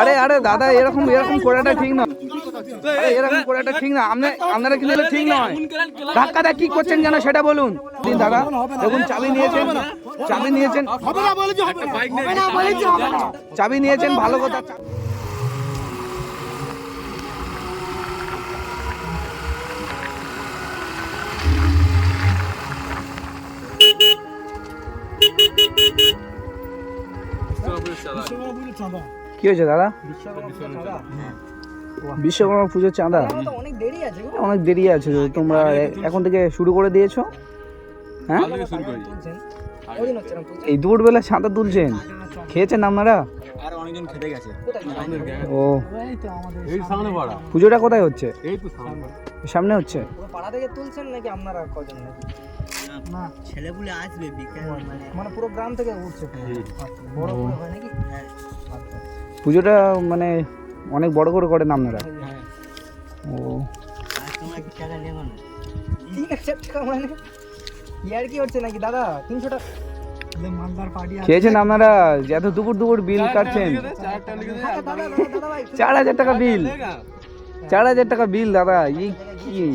আরে আরে দাদা এরকম এরকম করাটা ঠিক না। এরকম করাটা ঠিক না। আপনি আপনারা কিন্তু ঠিক নয়। ধাক্কা দা কি করছেন যেন সেটা বলুন। দিন দাদা দেখুন চাবি নিয়েছেন। চাবি নিয়েছেন। চাবি নিয়েছেন ভালো কথা। কি হয়েছে দাদা? বিশ্বকর্মা পুজোর চাঁদা? অনেক দেরি আছে অনেক দেরি আছে তোমরা এখন থেকে শুরু করে দিয়েছ? হ্যাঁ? এই দুপুরবেলা চাঁদা তুলছেন? খেয়েছেন আপনারা? ও। আমাদের এই সামনে। পাড়া। পুজোটা কোথায় হচ্ছে? সামনে সামনে হচ্ছে? পাড়া থেকে তুলছেন নাকি আপনারা কজন নাকি? ছেলেগুলো আসবে বিকেল। মানে পুরো গ্রাম থেকে উঠছে বড় হয় নাকি? হ্যাঁ। পুজোটা মানে অনেক বড় করে করেন আপনারা? ও। মানে টাকা মালদার পার্টি খেয়েছেন আপনারা? এত দুপুর দুপুর বিল কাটছেন। ভাই। চার হাজার টাকা বিল। চার হাজার টাকা বিল দাদা। এই কি?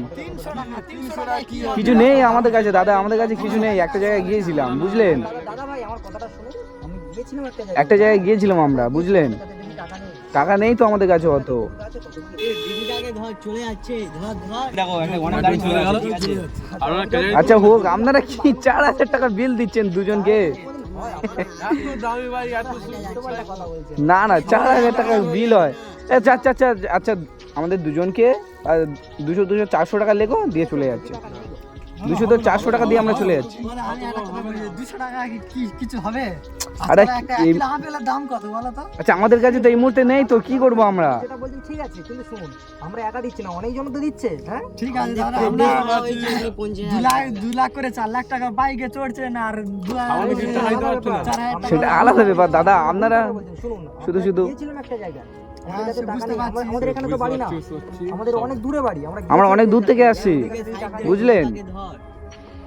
কিছু নেই আমাদের কাছে দাদা। আমাদের কাছে কিছু নেই। একটা জায়গায় গিয়েছিলাম বুঝলেন? দাদা দাদা ভাই আমার কথাটা শুনুন। আমি গিয়েছিলাম একটা জায়গায় গিয়েছিলাম আমরা বুঝলেন? টাকা নেই তো আমাদের কাছে অত। আচ্ছা হোক, আপনারা কি চার হাজার টাকা বিল দিচ্ছেন দুজনকে? না না, চার হাজার টাকা বিল হয়। আচ্ছা আচ্ছা আচ্ছা আচ্ছা আমাদের দুজনকে দুশো দুশো, চারশো টাকা লেগো দিয়ে চলে যাচ্ছে। দুশো তো চারশো টাকা দিয়ে আমরা চলে যাচ্ছি। দুশো টাকা কি কিছু হবে? আরে এই- আপেলের দাম কত বলো তো? আচ্ছা আমাদের কাছে তো এই মুহূর্তে নেই তো কি করব আমরা? ঠিক আছে কিন্তু শুনুন আমরা একা দিচ্ছি না অনেকজন তো দিচ্ছে হ্যাঁ? ঠিক আছে দু লাখ করে চার লাখ টাকা বাইকে চড়ছেন আর সেটা আলাদা ব্যাপার দাদা আপনারা শুধু শুধু- একটা জায়গায়। হ্যাঁ, আমাদের। আমরা- এখানে তো বাড়ি না। আমাদের অনেক দূরে বাড়ি আমরা আমরা অনেক দূর থেকে আসি আসছি। বুঝলেন?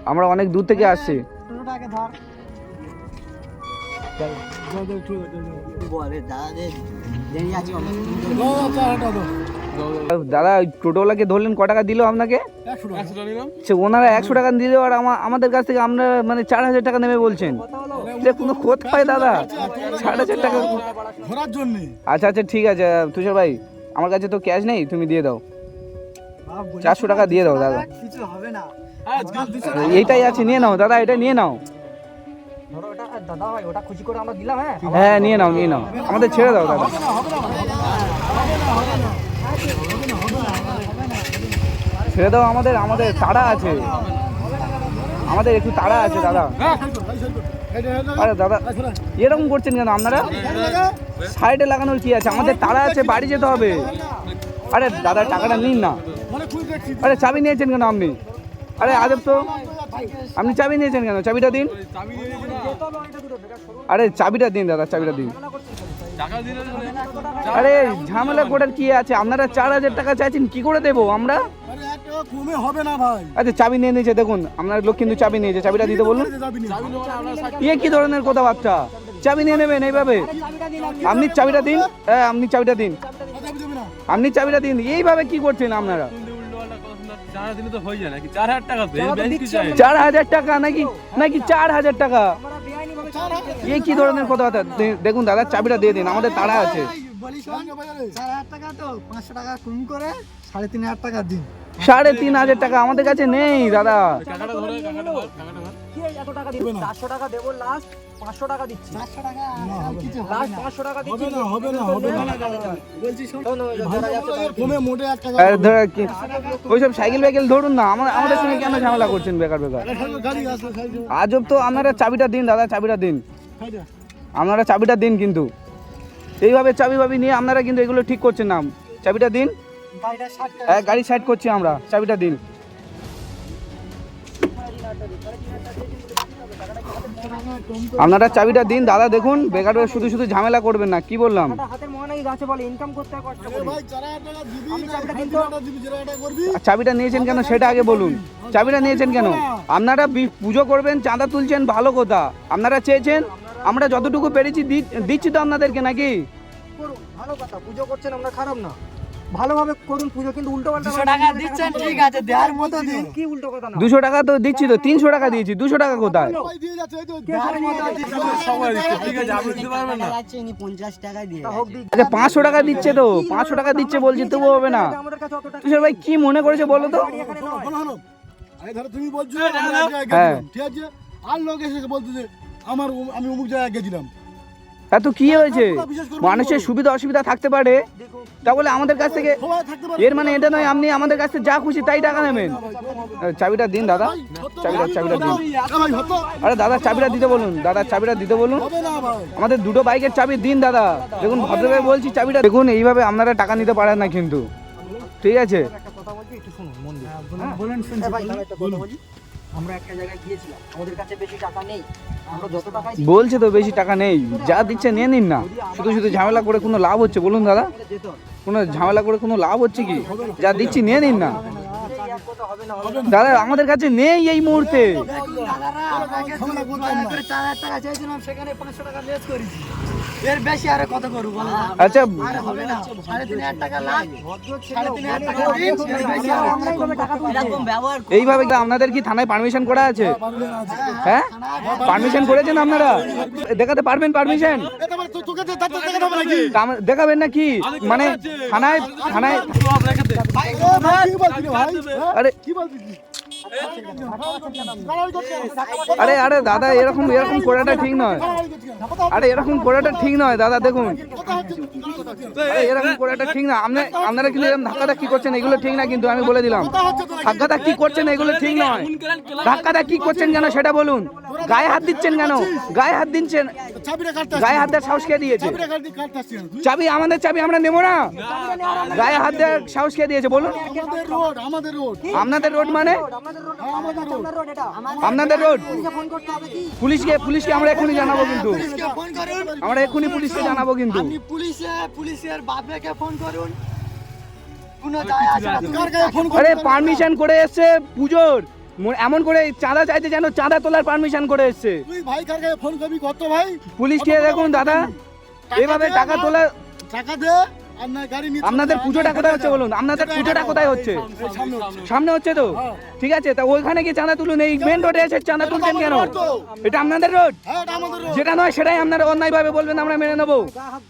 আমরা অনেক দূর থেকে আসি বলে দাদা দেরি আছে দাদা ওই টোটোওয়ালাকে ধরলেন ক টাকা দিল আপনাকে? একশো টাকা নিলাম। সে ওনারা একশো টাকা দিল আর আমা- আমাদের কাছ থেকে আমরা মানে চার হাজার টাকা নেবে বলছেন। এটা কোনো কোথায় দাদা? চার হাজার টাকা ঘোরার জন্য। আচ্ছা আচ্ছা ঠিক আছে তুষার ভাই আমার কাছে তো ক্যাশ নেই তুমি দিয়ে দাও। চারশো টাকা দিয়ে দাও দাদা। কিছু এইটাই আছে নিয়ে নাও দাদা এটা নিয়ে নাও। হ্যাঁ? হ্যাঁ নিয়ে নাও নিয়ে নাও। আমাদের ছেড়ে দাও দাদা। ছেড়ে দাও আমাদের আমাদের তাড়া আছে। আমাদের একটু তাড়া আছে, দাদা। আরে দাদা, এরকম করছেন কেন আপনারা? সাইডে লাগানোর কি আছে? আমাদের তাড়া আছে, বাড়ি যেতে হবে। আরে দাদা, টাকাটা নিন না। আরে চাবি নিয়েছেন কেন আপনি? আরে আজব তো। আপনি চাবি নিয়েছেন কেন? চাবিটা দিন। আরে চাবিটা দিন, দাদা, চাবিটা দিন। আরে ঝামেলা করার কি আছে? আপনারা চার হাজার টাকা চাইছেন কি করে দেবো আমরা? আরে এক টাকা কমে হবে না ভাই। আচ্ছা চাবি নিয়ে নিয়েছে দেখুন আপনার লোক কিন্তু চাবি নিয়েছে। চাবিটা দিতে বলুন। ইয়ে কি ধরনের কথাবার্তা? চাবি নিয়ে নেবেন এইভাবে? আপনি চাবিটা দিন। হ্যাঁ আপনি চাবিটা দিন। আপনি চাবিটা দিন। এইভাবে কি করছেন আপনারা? হয়ে চার হাজার টাকা নাকি নাকি চার হাজার টাকা? এই কি ধরনের কথাবার্তা? দেখুন দাদা, চাবিটা দিয়ে দিন, আমাদের তাড়া আছে। টাকা তো, পাঁচশো টাকা কম করে। সাড়ে তিন হাজার টাকা দিন। সাড়ে তিন হাজার টাকা আমাদের কাছে নেই দাদা। চারশো টাকা দেবো লাস্ট পাঁচশো টাকা দিচ্ছি। পাঁচশো টাকা দিচ্ছি। হবে না, হবে না, বলছি ওইসব সাইকেল ফাইকেল ধরুন না আমার আমাদের সঙ্গে কেন ঝামেলা করছেন বেকার বেকার? গাড়ি আজব তো আপনারা চাবিটা দিন দাদা চাবিটা দিন। আপনারা চাবিটা দিন কিন্তু। এইভাবে চাবি বাবি নিয়ে আপনারা কিন্তু এগুলো ঠিক করছেন না। চাবিটা দিন। হ্যাঁ গাড়ি সাইড করছি আমরা। চাবিটা দিন। আপনারা চাবিটা দিন দাদা দেখুন বেকার শুধু শুধু ঝামেলা করবেন না কি বললাম? চাবিটা নিয়েছেন কেন? সেটা আগে বলুন। চাবিটা নিয়েছেন কেন? আপনারা পুজো করবেন চাঁদা তুলছেন ভালো কথা। আপনারা চেয়েছেন আমরা যতটুকু পেরেছি দিচ্ছি তো আপনাদেরকে নাকি? ভালো কথা পুজো করছেন আমরা খারাপ না। ভালোভাবে করুন পুজো কিন্তু উল্টো পাল্টা টাকা দিচ্ছেন ঠিক আছে দেওয়ার মতো দিন। কি উল্টো কথা না। দুশো টাকা তো দিচ্ছি তো তিনশো টাকা দিয়েছি দুশো টাকা কোথায়? আচ্ছা পাঁচশো টাকা দিচ্ছে তো পাঁচশো টাকা দিচ্ছে বলছি তবু হবে না। আমাদের কাছে অত টাকা তুষার ভাই কি মনে করেছে বলো তো? ধরো তুমি বলছো হ্যাঁ, হ্যাঁ। গেছিলাম, ঠিক আছে? আর লোক এসে বলতো আমার আমি অমুক জায়গায় গেছিলাম। তা তো কি হয়েছে? মানুষের সুবিধা অসুবিধা থাকতে পারে। তা বলে আমাদের কাছ থেকে এর মানে এটা নয় আপনি আমাদের কাছ থেকে যা খুশি তাই টাকা নেবেন। চাবিটা দিন দাদা। চাবিটা চাবিটা দিন। আরে দাদা চাবিটা দিতে বলুন। দাদা চাবিটা দিতে বলুন। হবে না ভাই। আমাদের দুটো বাইকের চাবি দিন দাদা। দেখুন ভদ্রভাবে বলছি চাবিটা দেখুন এইভাবে আপনারা টাকা নিতে পারেন না কিন্তু। ঠিক আছে? বলছি একটু শুনুন দিয়ে বলুন, বলুন শুনছি এ ভাই তাহলে একটা কথা বলি আমরা একটা জায়গায় গিয়েছিলাম। আমাদের কাছে বেশি টাকা নেই। আমরা যত টাকাই বলছে তো বেশি টাকা নেই। যা দিচ্ছে নিয়ে নিন না। শুধু শুধু ঝামেলা করে কোনো লাভ হচ্ছে বলুন দাদা। কোনো ঝামেলা করে কোনো লাভ হচ্ছে কি? যা দিচ্ছি নিয়ে নিন না। দাদা আমাদের কাছে নেই এই মুহূর্তে। সেখানে টাকা এর বেশি আরে কত করব বলো? আচ্ছা আরে হবে না। সাড়ে তিন হাজার টাকা লাখ ভদ্র ছেলে, সাড়ে তিন হাজার টাকা দিন, এর বেশি আর আমরা এইভাবে টাকা তুলছি। এরকম ব্যবহার এইভাবে কি আপনাদের কি থানায় পারমিশন করা আছে? হ্যাঁ পারমিশন করেছেন আপনারা? দেখাতে পারবেন পারমিশন দেখাবেন না কি? মানে থানায় থানায় হ্যাঁ? আরে কি? আরে আরে, দাদা, এরকম এরকম করাটা ঠিক নয়? আরে, এরকম করাটা ঠিক নয়, দাদা, দেখুন। এরকম করাটা ঠিক না। আপনি আপনারা কিন্তু এরকম ধাক্কা ধাক্কি করছেন, এগুলো ঠিক না কিন্তু আমি বলে দিলাম। কথা হচ্ছে তো ধাক্কা ধাক্কি করছেন, এগুলো ঠিক নয়। ধাক্কা ধাক্কি করছেন কেন সেটা বলুন। গায়ে হাত দিচ্ছেন কেন? গায়ে হাত দিচ্ছেন? গায়ে হাত দেওয়ার সাহস কে দিয়েছে? চাবি, আমাদের চাবি, আমরা নেব না। গায়ে হাত দেওয়ার সাহস কে দিয়েছে, বলুন। আপনাদের রোড মানে? আমাদের রোড। হ্যাঁ, আপনাদের রোড। পুলিশে ফোন করতে হবে কি? পুলিশকে পুলিশকে আমরা এখনই জানাব কিন্তু। পুলিশকে আমরা এক্ষুনি পুলিশকে জানাব কিন্তু। আপনি পুলিশে পুলিশের বাপকে ফোন করুন। আরে পারমিশন করে এসছে পুজোর। এমন করে চাঁদা চাইছে যেন চাঁদা তোলার পারমিশন করে এসছে। তুই ভাই কার ফোন করবি? কত ভাই? পুলিশকে দেখুন দাদা। এভাবে টাকা তোলা টাকা দে। আপনাদের পুজোটা কোথায় হচ্ছে বলুন? আপনাদের পুজোটা কোথায় হচ্ছে? সামনে হচ্ছে। তো? ঠিক আছে তা ওইখানে কি চাঁদা তুলুন। এই মেন রোডে এসে চাঁদা তুলছেন কেন? এটা আপনাদের রোড হ্যাঁ রোড যেটা নয় সেটাই আপনারা অন্যায় ভাবে বলবেন আমরা মেনে নেব। গায়ে হাত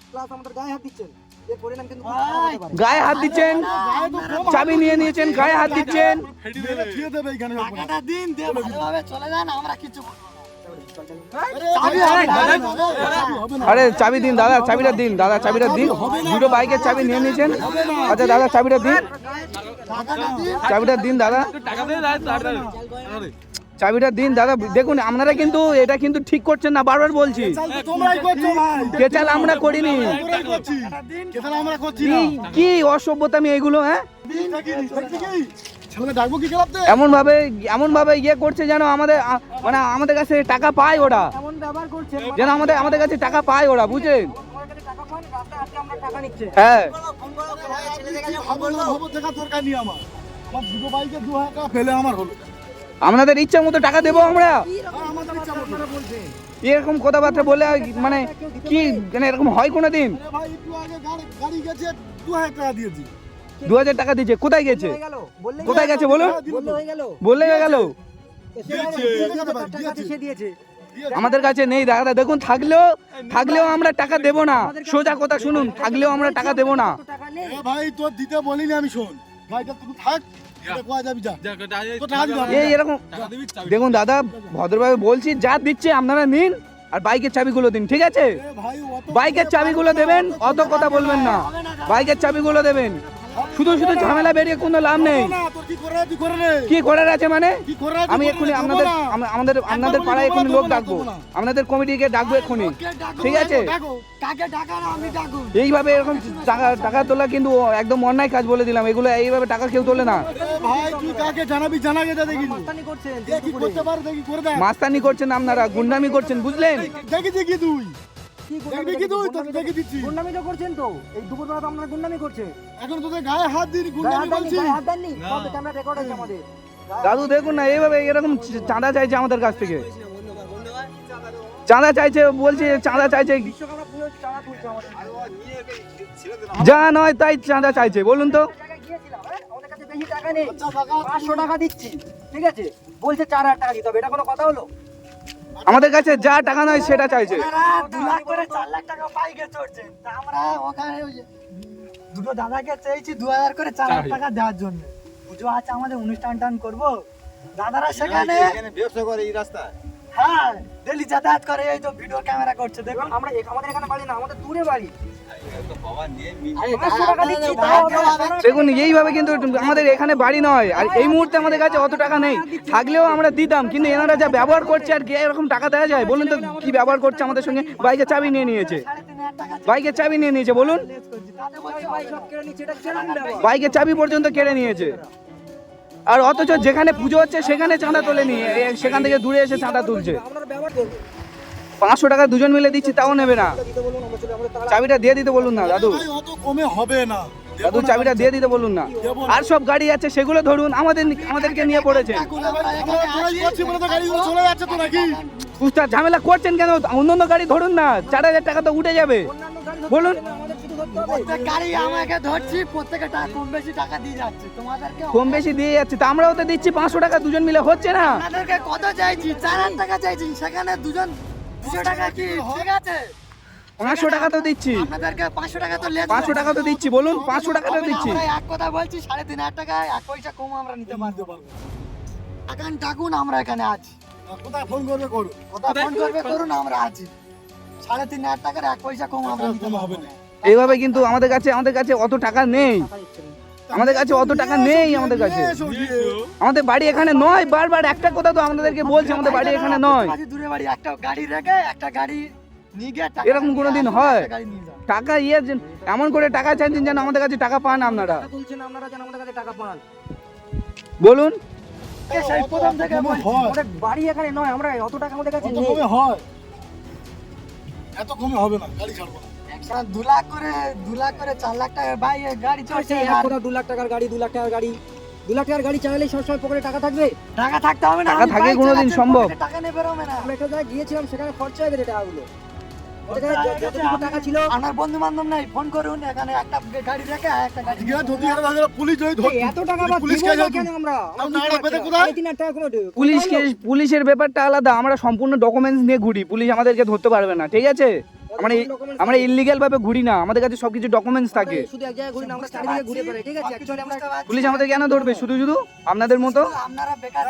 গায়ে দিচ্ছেন। গায়ে চাবি নিয়ে নিয়েছেন গায়ে হাত দিচ্ছেন? দিন দিয়ে চলে যান আমরা কিছু। আরে চাবি দিন দাদা চাবিটা দিন দাদা চাবিটা দিন। দুটো বাইকের চাবি নিয়ে নিয়েছেন। আচ্ছা দাদা চাবিটা দিন। চাবিটা দিন দাদা। চাবিটা দিন দাদা। দেখুন আপনারা কিন্তু এটা কিন্তু ঠিক করছেন না বারবার বলছি। কেচাল আমরা করিনি। কি অসভ্যতা আমি এগুলো হ্যাঁ? এমন ভাবে এমন ভাবে ইয়ে করছে যেন আমাদের মানে আমাদের কাছে টাকা পায় ওরা। করছেন যেন আমাদের আমাদের কাছে টাকা পায় ওরা বুঝলেন? আমার কাছে টাকা পান রাস্তায় আজকে আমরা টাকা নিচ্ছে হ্যাঁ। আপনাদের ইচ্ছা মতো টাকা দেবো আমরা। এরকম কথাবার্তা বলে আর মানে কি মানে এরকম হয় কোনো দিন ভাই একটু আগে গাড়ি গাড়ি গেছে দু হাজার টাকা দিয়েছি। দু হাজার টাকা দিয়েছে। কোথায় গেছে? কোথায় গেছে বলুন বললে হয়ে গেল। আমাদের কাছে নেই দাদা দেখুন থাকলেও থাকলেও আমরা টাকা দেব না। সোজা কথা শুনুন থাকলেও আমরা টাকা দেব না। ভাই তোর দিতে বলিনি আমি শোন। থাক এরকম টাকা দিবি চাবি দেখুন দাদা ভদ্রভাবে বলছি যা দিচ্ছে আপনারা নিন আর বাইকের চাবিগুলো দিন ঠিক আছে? বাইকের চাবিগুলো দেবেন অত কথা বলবেন না। বাইকের চাবিগুলো দেবেন। শুধু শুধু ঝামেলা বেরিয়ে কোনো লাভ নেই। না কি করার আছে মানে? আমি এক্ষুনি আপনাদের আমাদের আপনাদের পাড়ায় এক্ষুনি লোক ডাকবো। আপনাদের কমিটিকে ডাকবো এক্ষুনি। ঠিক আছে? এইভাবে এরকম টাকা টাকা তোলা কিন্তু একদম অন্যায় কাজ বলে দিলাম। এগুলো এইভাবে টাকা কেউ তোলে না। মাস্তানি করছেন এ কি করতে পারে দেখি করে দেখ মাস্তানি করছেন আপনারা গুন্ডামি করছেন বুঝলেন? দেখি দেখি তুই। দেখবি কি তুই তোর দেখি দিচ্ছি। গুন্ডামি তো করছেন তো? এই দুপুরবেলা তো আপনারা গুন্ডামি করছে। এখন তোদের গায়ে হাত দিন গুন্ডামি বলছি। গায়ে হাত দেননি? সব ক্যামেরা রেকর্ড হয়েছে আমাদের। দাদু দেখুন না এইভাবে এরকম চাঁদা চাইছে আমাদের কাছ থেকে। চাঁদা চাইছে বলছে চাঁদা চাইছে। যা নয় তাই চাঁদা চাইছে বলুন তো। হ্যাঁ? পাঁচশো টাকা দিচ্ছি ঠিক আছে? বলছে চার হাজার টাকা দিতে হবে এটা কোনো কথা হলো? আমাদের কাছে যা টাকা নয় সেটা চাইছে। লাখ লাখ দুটো দাদাকে চাইছি দু হাজার করে চার হাজার। টাকা দেওয়ার জন্য। পুজো আছে আমাদের অনুষ্ঠান টান করব। দাদারা সেখানে ব্যবসা করে এই রাস্তায়? হ্যাঁ ডেলি যাতায়াত করে এই তো ভিডিও ক্যামেরা করছে দেখুন। আমরা আমাদের এখানে বাড়ি না আমাদের দূরে বাড়ি। দেখুন, এইভাবে কিন্তু আমাদের এখানে বাড়ি নয়, আর এই মুহূর্তে আমাদের কাছে অত টাকা নেই। থাকলেও আমরা দিতাম, কিন্তু এনারা যা ব্যবহার করছে আর কি, এরকম টাকা দেওয়া যায়? বলুন তো, কি ব্যবহার করছে আমাদের সঙ্গে? বাইকের চাবি নিয়ে নিয়েছে। বাইকের চাবি নিয়ে নিয়েছে, বলুন? বাইকের চাবি পর্যন্ত কেড়ে নিয়েছে। আর অথচ যেখানে পুজো হচ্ছে, সেখানে চাঁদা তোলে নিয়ে সেখান থেকে দূরে এসে চাঁদা তুলছে। পাঁচশো টাকা দুজন মিলে দিচ্ছি তাও নেবে না। চাবিটা দিয়ে দিতে বলুন না দাদু। কমে হবে না। দাদু চাবিটা দিয়ে দিতে বলুন না। আর সব গাড়ি আছে সেগুলো ধরুন আমাদের আমাদেরকে নিয়ে পড়েছে। আমরা চড়াই করছি বলে তো গাড়িগুলো চলে যাচ্ছে তো নাকি উস্তাদ ঝামেলা করছেন কেন? অন্য অন্য গাড়ি ধরুন না চার হাজার টাকা তো উঠে যাবে। বলুন। হবে না, আমাদের শুধু ধরতে হবে প্রত্যেক গাড়ি ধরছি কম বেশি দিয়ে যাচ্ছে। তোমাদেরকে কম বেশি দিয়ে যাচ্ছে তা আমরাও তো দিচ্ছি পাঁচশো টাকা দুজন মিলে হচ্ছে না? কত চাইছি? চার হাজার টাকা চাইছি সেখানে দুজন দুশো টাকা কি ঠিক আছে? পাঁচশো টাকা তো দিচ্ছি। আপনাদেরকে পাঁচশো টাকা তো পাঁচশো টাকা তো দিচ্ছি বলুন পাঁচশো টাকা তো দিচ্ছি। এক কথা বলছি সাড়ে তিন হাজার টাকা এক পয়সা কম আমরা নিতে পারব। এখন ডাকুন আমরা এখানে আছি। কোথায় ফোন করবে করো কথা ফোন করবে করুন আমরা আছি। সাড়ে তিন হাজার টাকার এক পয়সা কম আমরা নিতে পারব না। এইভাবে কিন্তু আমাদের কাছে আমাদের কাছে অত টাকা নেই। আমাদের কাছে অত টাকা নেই আমাদের কাছে। আমাদের বাড়ি এখানে নয় বারবার একটা কথা তো আমাদেরকে বলছে আমাদের বাড়ি এখানে নয়। দূরে বাড়ি একটা গাড়ি রেখে একটা গাড়ি নিয়ে গিয়ে টাকা এরকম কোনোদিন হয়? টাকা ইয়ে এমন করে টাকা চাইছেন যেন আমাদের কাছে টাকা পান আপনারা। আপনারা যেন আমাদের কাছে টাকা পান। বলুন। প্রথম থেকে। হয়। বাড়ি এখানে নয় আমরা অত টাকা আমাদের কাছে নেই। হয়। এত কমে হবে না গাড়ি ছাড়বো না। দু লাখ করে দু লাখ করে চার লাখ টাকার গাড়ি চলছে দু লাখ টাকার গাড়ি দু লাখ টাকার গাড়ি। দু লাখ টাকার গাড়ি চালালেই সবসময় পকেটে টাকা থাকবে? টাকা থাকতে হবে না টাকা থাকে কোনোদিন সম্ভব? টাকা নেই বেরোবে না। আমরা একটা জায়গায় গিয়েছিলাম সেখানে খরচা হয়ে গেছে টাকাগুলো। আমাদের কাছে য- যতটুকু টাকা ছিল আমার বন্ধু বান্ধব নাই ফোন করুন এখানে একটা গাড়ি রেখে একটা পুলিশ এত টাকা পুলিশ কেন আমরা? পুলিশের ব্যাপারটা আলাদা আমরা সম্পূর্ণ ডকুমেন্টস নিয়ে ঘুরি পুলিশ আমাদেরকে ধরতে পারবে না ঠিক আছে? আমরা আমরা ইলিগাল ভাবে ঘুরি না আমাদের কাছে সবকিছু ডকুমেন্টস থাকে। শুধু এক জায়গায় ঘুরি না আমরা চারিদিকে ঘুরে বেড়াই ঠিক আছে? অ্যাকচুয়ালি আমরা পুলিশ আমাদের কেন ধরবে? শুধু শুধু আপনাদের মতো? আপনারা বেকার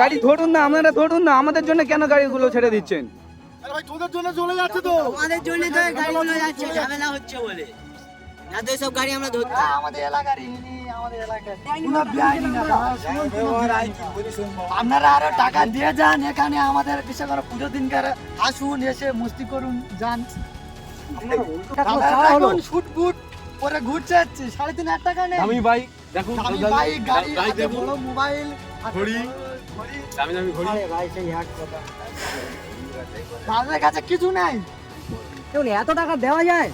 গাড়ি ধরুন না আপনারা ধরুন না আমাদের জন্য কেন গাড়িগুলো ছেড়ে দিচ্ছেন? আরে ভাই তোদের জন্য চলে যাচ্ছে তো। আমাদের জন্য তো গাড়িগুলো যাচ্ছে। ঝামেলা হচ্ছে বলে। না তো সব গাড়ি আমরা ধরতাম আমাদের এলাকার। আপনারা আরও টাকা দিয়ে যান এখানে আমাদের বিশেষ করে পুজো দিন করে আসুন এসে মস্তি করুন যান। শুট বুট পরে ঘুরছে যাচ্ছে সাড়ে তিন হাজার টাকা নেই। দামি বাইক দেখুন দামি- বাইক গাড়ি মোবাইল ঘড়ি। ঘড়ি। দামি দামি ঘড়ি। ভাই সেই এক কথা। তাদের কাছে কিছু নাই। এত টাকা দেওয়া যায়?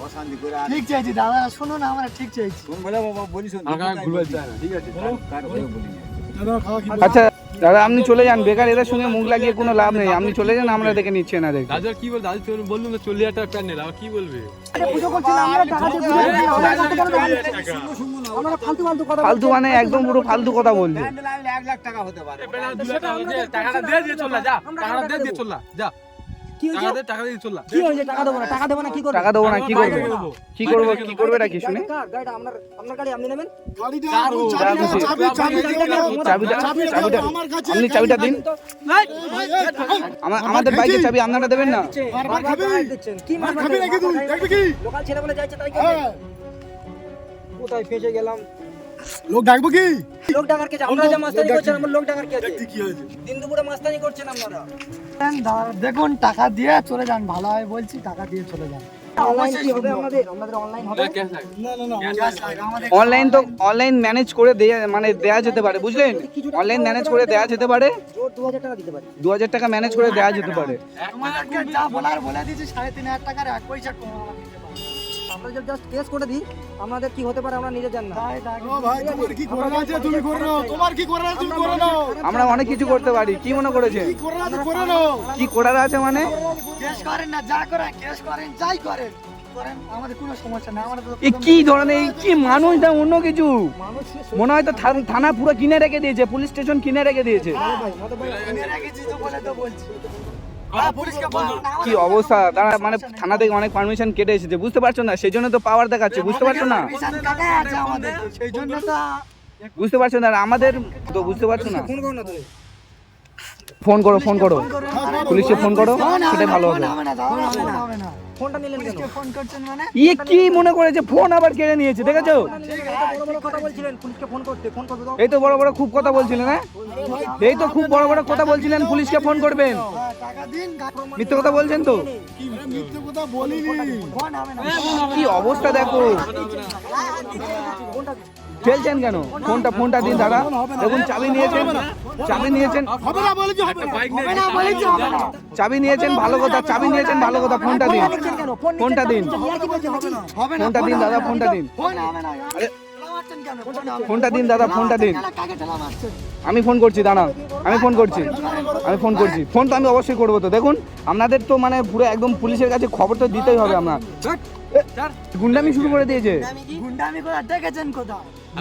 ঠিক চাইছি দাদা শুনুন আমরা ঠিক চাইছি। আমাকে ঘুরবার চায় না ঠিক আছে। দাদা খাওয়া কি আচ্ছা দাদা আপনি চলে যান বেকার এদের সঙ্গে মুখ লাগিয়ে কোনো লাভ নেই। আপনি চলে যান আমরা দেখে নিচ্ছি না দেখে। দাদু আর কি বল দাদু বললুম চল্লিশ হাজার টাকা প্যান্ডেল আবার কি বলবে? আরে না না? আমরা ফালতু। মানে একদম পুরো ফালতু কথা বলছে। প্যান্ডেল দু লাখ টাকা দিয়ে টাকাটা দিয়ে দিয়ে চললা যা টাকাটা দিয়ে দিয়ে দেবো। যা। কি টাকা হয়েছে টাকা দিয়ে চললা কি হয়েছে? টাকা দেবো না টাকা দেবো না কি করব? টাকা দেবো না কি করবে? কি করব কি করবে এটা কি শুনে। গাড়িটা আপনার আপনার গাড়ি আপনি নেবেন? গাড়িটা চার ও, চাবি চাবি চাবি চাবিটা আমার কাছে আপনি দিন। আমাদের বাইকের চাবি আপনারা দেবেন না? বারবার বারবার খাবি? গাড়ি দিচ্ছেন। কি মার মারবেন? নাকি তুই? বারবার কি? লোকাল ছেলে বলে যাচ্ছে তাই হ্যাঁ। কোথায় ফেসে গেলাম? লোক ডাকবো কি? লোক ডাকার কে? আপনারা যা মাস্তানি করছেন আমার লোক ডাকার কে আছে কি হয়েছে। দিন দুপুরে মাস্তানি করছেন আপনারা? দেখুন টাকা দিয়ে চলে যান ভালো হয় বলছি টাকা দিয়ে চলে যান। অনলাইন কি হবে আপনাদের আপনাদের অনলাইন হবে। ক্যাশ লাগে না না না আমাদের অনলাইন তো অনলাইন ম্যানেজ করে দেয়া মানে দেয়া যেতে পারে বুঝলেন? অনলাইন ম্যানেজ করে দেয়া যেতে পারে। দু হাজার টাকা দিতে পারি। দু হাজার টাকা ম্যানেজ করে দেয়া যেতে পারে। যা বলার বলে দিয়েছি সাড়ে তিন হাজার টাকার এক পয়সা কম। আমরা যদি জাস্ট কেস করে দিই আমাদের কি হতে পারে আমরা নিজে জান না। কি করার আছে? তুমি করে নাও তোমার কি করার আছে? তুমি করে নাও। আমরা অনেক কিছু করতে পারি। কি মনে করেছে কি করার আছে? করে নাও। কি করার আছে মানে? কেস করেন না যা করেন কেস করেন যাই করেন। করেন আমাদের কোনো সমস্যা না আমরা তো এই কি ধরনের কি মানুষ না অন্য কিছু? মনে হয় তো থানা পুরো কিনে রেখে দিয়েছে পুলিশ স্টেশন কিনে রেখে দিয়েছে। কি অবস্থা? তারা মানে থানা থেকে অনেক পারমিশন কেটে এসেছে বুঝতে পারছ না? সেই জন্য তো পাওয়ার দেখাচ্ছে বুঝতে পারছ না? permission কাটাই আছে আমাদের? সেই জন্য তো বুঝতে পারছ না? আমাদের তো বুঝতে পারছ না? ফোন করো ফোন করো পুলিশে পুলিশকে ফোন করো। সেটাই না, ভালো হবে। ফোনটা নিলেন কেন? ফোন করছেন মানে? ইয়ে কি মনে করেছে ফোন আবার কেড়ে নিয়েছে দেখেছ? বড় বড় কথা বলছিলেন পুলিশকে ফোন করতে ফোন করতে এই তো বড় বড় খুব কথা বলছিলেন হ্যাঁ? এই তো খুব বড় বড় কথা বলছিলেন পুলিশকে ফোন করবেন। হ্যাঁ, টাকা দিন গা- মিথ্যে কথা বলছেন তো? মিথ্যে কথা বলিনি ফোন হবে না কি অবস্থা দেখো? ফেলছেন কেন? ফোনটা ফোনটা দিন দাদা। দেখুন চাবি নিয়েছেন। চাবি নিয়েছেন। চাবি নিয়েছেন ভালো কথা চাবি নিয়েছেন ভালো কথা ফোনটা দিন। ফোনটা দিন। ফোনটা দিন দাদা ফোনটা দিন। ফোনটা দিন দাদা ফোনটা দিন? আমি ফোন করছি দাঁড়ান। আমি ফোন করছি। আমি ফোন করছি। ফোন তো আমি অবশ্যই করব তো। দেখুন আপনাদের তো মানে পুরো একদম পুলিশের কাছে খবর তো দিতেই হবে আপনার গুন্ডামি শুরু করে দিয়েছে। গুন্ডামি কোথা দেখেছেন কোথা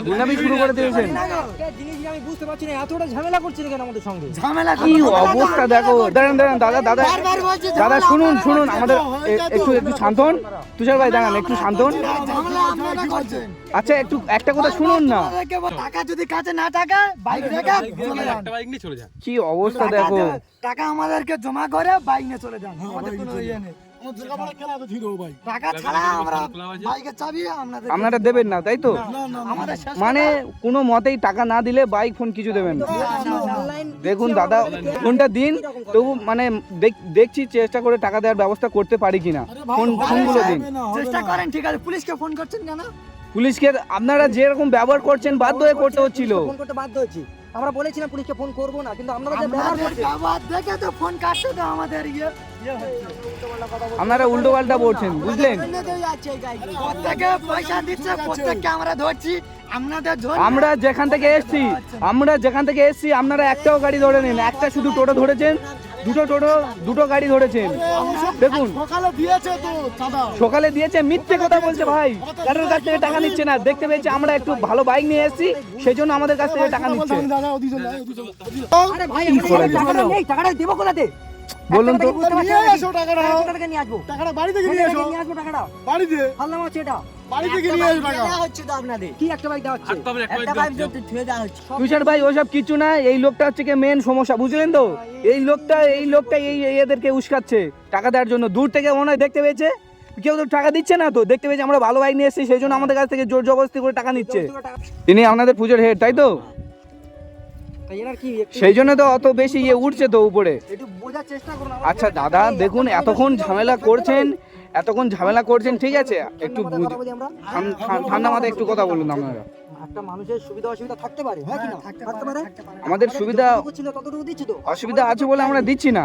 গুন্ডামি শুরু করে দিয়েছেন। জিনিস আমি বুঝতে পারছি না এতটা ঝামেলা করছিস কেন আমাদের সঙ্গে? ঝামেলা কি অবস্থা দেখো দাঁড়ান দাঁড়ান দাদা দাদা দাদা শুনুন শুনুন আমাদের একটু একটু শান্ত হন তুষার ভাই দাঁড়ান একটু শান্ত হন করছেন। আচ্ছা একটু একটা কথা শুনুন না। টাকা যদি কাছে না টাকা বাইক রেখে চলে যান। বাইক নিয়ে চলে যান। কি অবস্থা দেখো। টাকা আমাদেরকে জমা করে বাইক নিয়ে চলে যান। আমাদের কোনো ইয়ে নেই। আপনারা দেবেন না তাই তো? মানে কোনো মতেই টাকা না দিলে বাইক ফোন কিছু দেবেন না। দেখুন দাদা ফোনটা দিন তবু মানে দেখছি চেষ্টা করে টাকা দেওয়ার ব্যবস্থা করতে পারি কিনা। ফোন ফোনগুলো দিন। চেষ্টা করেন ঠিক আছে। পুলিশকে ফোন করছেন কেন? পুলিশকে আপনারা যেরকম ব্যবহার করছেন বাধ্য হয়ে করতে হচ্ছিল। ফোন করতে বাধ্য হচ্ছি। আমরা বলেছিলাম পুলিশকে ফোন করব না কিন্তু আপনারা যে ব্যবহার দেখে তো ফোন কাটছে তো আমাদের ইয়ে। আপনারা উল্টো পাল্টা বলছেন বুঝলেন? প্রত্যেকে পয়সা দিচ্ছে প্রত্যেককে আমরা ধরছি আমরা যেখান থেকে এসছি আমরা যেখান থেকে এসছি আপনারা একটাও গাড়ি ধরে নিন। একটা শুধু টোটো ধরেছেন দুটো টোটো দুটো গাড়ি ধরেছেন। দেখুন সকালে দিয়েছে সকালে দিয়েছে মিথ্যে কথা বলছে ভাই। কারোর কাছ থেকে টাকা নিচ্ছে না। দেখতে পেয়েছি আমরা একটু ভালো বাইক নিয়ে এসেছি সেই জন্য আমাদের কাছ থেকে টাকা নিচ্ছে। টাকাটা টাকাটা বলুন তো নিয়ে এসো টাকাটা। কোথা থেকে নিয়ে আসব। টাকাটা বাড়ি থেকে নিয়ে এসো নিয়ে আসব টাকাটা বাড়িতে? এটা থেকে নিয়ে এসো টাকা। হচ্ছে তো আপনাদের। কি একটা বাইক দেওয়া হচ্ছে? একটা বাইক দেওয়া হচ্ছে। তুষার ভাই ওসব কিছু না এই লোকটা হচ্ছে কি মেন সমস্যা বুঝলেন তো? এই লোকটা এই লোকটা এই এদেরকে উস্কাচ্ছে। টাকা দেওয়ার জন্য। দূর থেকে মনে হয় দেখতে পেয়েছে? কেউ তো টাকা দিচ্ছে না তো? দেখতে পেয়েছে আমরা ভালো বাইক নিয়ে এসেছি সেই জন্য আমাদের কাছ থেকে জোর জবরদস্তি করে টাকা নিচ্ছে। তিনি আপনাদের পুজোর হেড তাই তো? সেই জন্য তো অত বেশি ইয়ে উঠছে তো উপরে। একটু বোঝার চেষ্টা করুন আমার আচ্ছা দাদা দেখুন এতক্ষণ ঝামেলা করছেন এতক্ষণ ঝামেলা করছেন ঠিক আছে? একটু ঠান্ডা মাথায় একটু কথা বলুন আপনারা। একটা মানুষের সুবিধা অসুবিধা থাকতে পারে হ্যাঁ কি না থাকতে পারে। আমাদের সুবিধা ছিল ততটুকু দিচ্ছি তো। অসুবিধা আছে বলে আমরা দিচ্ছি না।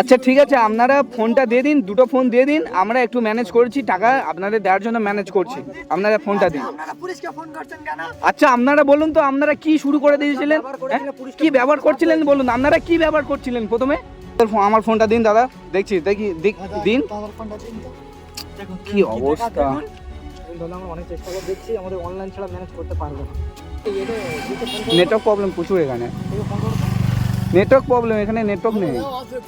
আচ্ছা ঠিক আছে আপনারা ফোনটা দিয়ে দিন দুটো ফোন দিয়ে দিন আমরা একটু ম্যানেজ করছি টাকা আপনাদের দেওয়ার জন্য ম্যানেজ করছি। আপনারা ফোনটা দিন। পুলিশকে ফোন করছেন কেন? আচ্ছা আপনারা বলুন তো আপনারা কি শুরু করে দিয়েছিলেন? হ্যাঁ? কি ব্যবহার করছিলেন বলুন আপনারা কি ব্যবহার করছিলেন প্রথমে? আমার ফোনটা দিন দাদা। দেখছি দেখি দিন। কি অবস্থা? ধরুন আমরা অনেক চেষ্টা করে দেখছি আমাদের অনলাইন ছাড়া ম্যানেজ করতে পারব না। নেটওয়ার্ক প্রবলেম প্রচুর এখানে। নেটওয়ার্ক প্রবলেম এখানে নেটওয়ার্ক নেই।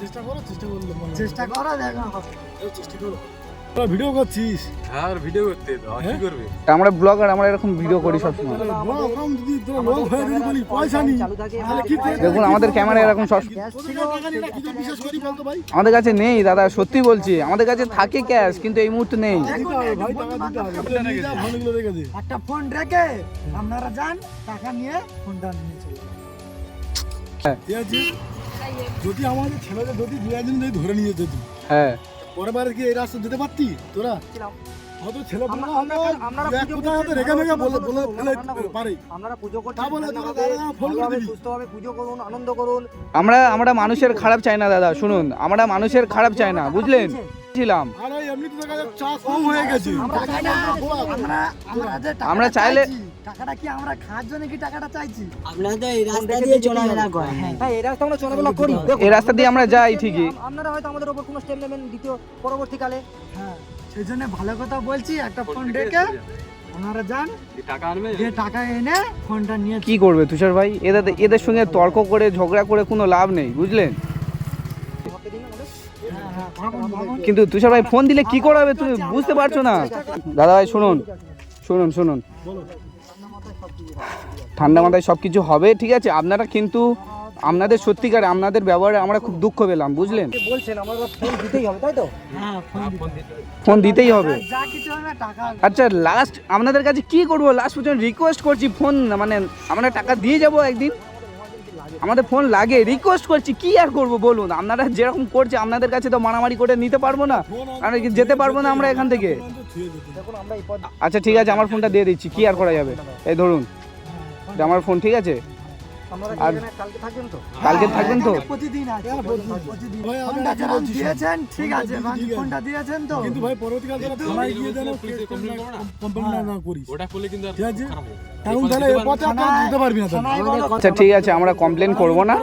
চেষ্টা করো চেষ্টা করো। চেষ্টা করো দেখো। চেষ্টা করো। তোরা ভিডিও করছিস? হ্যাঁ আর ভিডিও করতে তো আর কি করবে? আমরা ব্লগার আমরা এরকম ভিডিও করি সবসময়। বড় রকম যদি তোর লোক হয়ে যদি বলি পয়সা নেই। তাহলে কি দেখুন আমাদের ক্যামেরা এরকম সব বিশ্বাস করি বলতো ভাই? আমাদের কাছে নেই দাদা সত্যি বলছি। আমাদের কাছে থাকে ক্যাশ কিন্তু এই মুহূর্তে নেই। ভাই টাকা দিতে হবে। ফোনগুলো রেখে দে। একটা ফোন রেখে আপনারা যান টাকা নিয়ে ফোনটা নিয়ে চলে যান। ঠিক আছে? যদি আমাদের ছেলেদের যদি দু একদিন যদি ধরে নিয়ে যেত। হ্যাঁ। পরের বারে কি এই রাস্তা যেতে পারতি? তোরা? হয়তো ছেলে আমরা- হয়তো আমরা- আমরা এক পুজো হয়তো রেখে মেখে বলে বলে ফেলে পারে আপনারা পুজো করছেন তা বলে তোরা দাদা ফোন করে দিবি। সুস্থভাবে পুজো করুন আনন্দ করুন। আমরা আমরা মানুষের খারাপ চাই না দাদা শুনুন। আমরা মানুষের খারাপ চাই না বুঝলেন? ছিলাম। আর ওই এমনিতে দেখা যাচ্ছে চা কম হয়ে গেছে। আমরা চাইলে- টাকাটা কি আমরা খাওয়ার জন্য কি টাকাটা চাইছি? আপনারা তো এই রাস্তা দিয়ে চলাফেরা করেন। হ্যাঁ এই রাস্তা আমরা চলাফেরা করি। এই রাস্তা দিয়ে আমরা যাই ঠিকই। আপনারা হয়তো আমাদের উপর কোনো স্টেপ নেবেন দ্বিতীয় পরবর্তীকালে। হ্যাঁ সেই জন্য ভালো কথা বলছি একটা ফোন ডেকে ওনারা যান। টাকা আনবে দিয়ে টাকা এনে ফোনটা নিয়ে কি করবে তুষার ভাই? এদের এদের সঙ্গে তর্ক করে ঝগড়া করে কোনো লাভ নেই বুঝলেন? হ্যাঁ, হ্যাঁ। কিন্তু তুষার ভাই ফোন দিলে কি করাবে তুমি বুঝতে পারছ না। দাদা ভাই শুনুন শুনুন শুনুন। ঠান্ডা মাথায় সব কিছু হবে ঠিক আছে আপনারা কিন্তু আপনাদের সত্যিকার আপনাদের ব্যবহারে আমরা খুব দুঃখ পেলাম বুঝলেন বলছেন ফোন দিতেই হবে তাই তো হ্যাঁ ফোন দিতেই হবে যা কিছু হবে টাকা আচ্ছা লাস্ট আপনাদের কাছে কি করব লাস্ট পর্যন্ত রিকোয়েস্ট করছি ফোন মানে আমরা টাকা দিয়ে যাব একদিন আমাদের ফোন লাগে রিকোয়েস্ট করছি কি আর করব বলুন আপনারা যেরকম করছে আপনাদের কাছে তো মারামারি করে নিতে পারব না আমরা কি যেতে পারব না আমরা এখান থেকে আচ্ছা ঠিক আছে আমার ফোনটা দিয়ে দিচ্ছি কি আর করা যাবে এই ধরুন আমার ফোন ঠিক আছে? কালকে থাকবেন তো? প্রতিদিন দিয়েছেন ঠিক আছে ঠিক বাকি আছে। ফোনটা দিয়েছেন তো? কিন্তু ভাই পরবর্তীকালে থানায় গিয়ে যেন পুলিশে complain করো না? কমপ্লেন না না ওটা করলে কিন্তু ঠিক আছে? কারণ তাহলে এ পথে আর দিতে পারবি না তাহলে। থানায় বলো আচ্ছা ঠিক আছে আমরা কমপ্লেন করব না।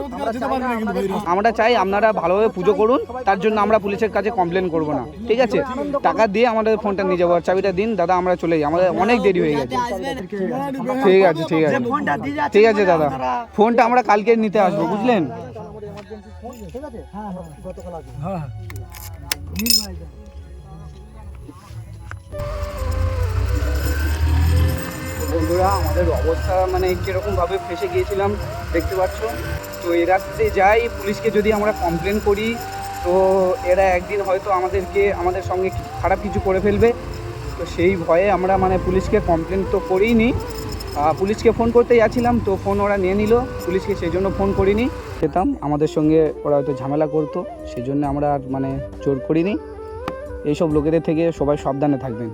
আমরা চাই আপনারা ভালোভাবে পুজো করুন তার জন্য আমরা পুলিশের কাছে কমপ্লেন করব না। ঠিক আছে? টাকা দিয়ে আমাদের ফোনটা নিয়ে যাব চাবিটা দিন দাদা আমরা চলে যাই। আমাদের অনেক দেরি হয়ে গেছে। ঠিক আছে ঠিক আছে। ঠিক আছে দাদা। ফোনটা আমরা কালকে নিতে আসব, বুঝলেন। বন্ধুরা, আমাদের অবস্থা মানে কীরকম ভাবে ফেসে গিয়েছিলাম, দেখতে পাচ্ছ? তো এই রাস্তাতে যাই, পুলিশকে যদি আমরা কমপ্লেন করি, তো এরা একদিন হয়তো আমাদেরকে, আমাদের সঙ্গে খারাপ কিছু করে ফেলবে। তো সেই ভয়ে আমরা মানে পুলিশকে কমপ্লেন তো করিনি। পুলিশকে ফোন করতে যাচ্ছিলাম, তো ফোন ওরা নিয়ে নিল। পুলিশকে সেই জন্য ফোন করিনি। পেতাম আমাদের সঙ্গে ওরা হয়তো ঝামেলা করতো, সেই জন্য আমরা মানে জোর করিনি। এইসব লোকেদের থেকে সবাই সাবধানে থাকবেন।